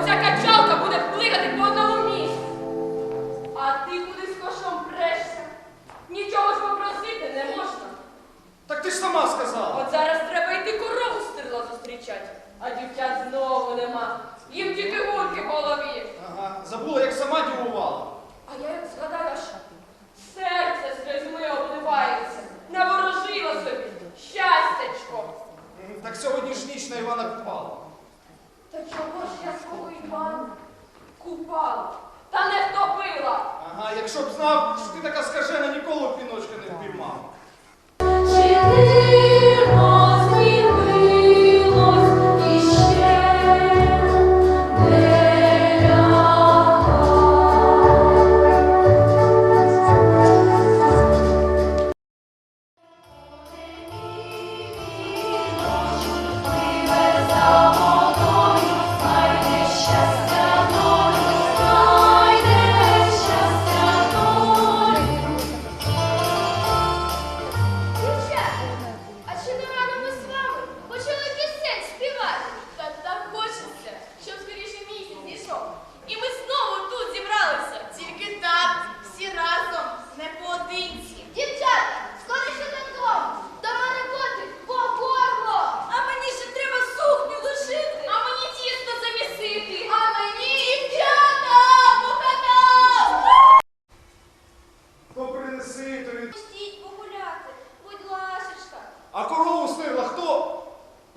оця качалка буде плигати по одному місці. А ти куди з кошом прешся? Нічого ж попросити не можна. Так ти ж сама сказала. От зараз треба йти корову стерла зустрічати, а дівчат знову нема. Їм тільки гульки в голові. Ага, забула, як сама дивувала. А я як згадаю, аж серце сльозьми обливається. Наворожила собі. Щастячко. Так сьогодні ж ніч на Івана впала. Та чого ж я свого Івана купала? Та не втопила. Ага, якщо б знав, що ти така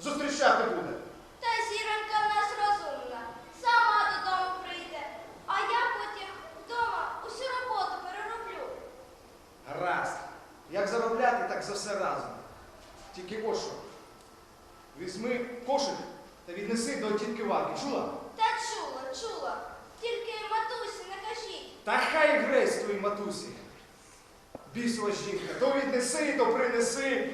зустрічати буде? Та зіронька в нас розумна, сама додому прийде, а я потім вдома усю роботу перероблю. Гаразд. Як заробляти, так за все разом. Тільки ось що. Візьми кошик та віднеси до тітки Варки. Чула? Та чула, чула. Тільки матусі не кажіть. Та хай грець твої матусі. Бісова жінка. То віднеси, то принеси.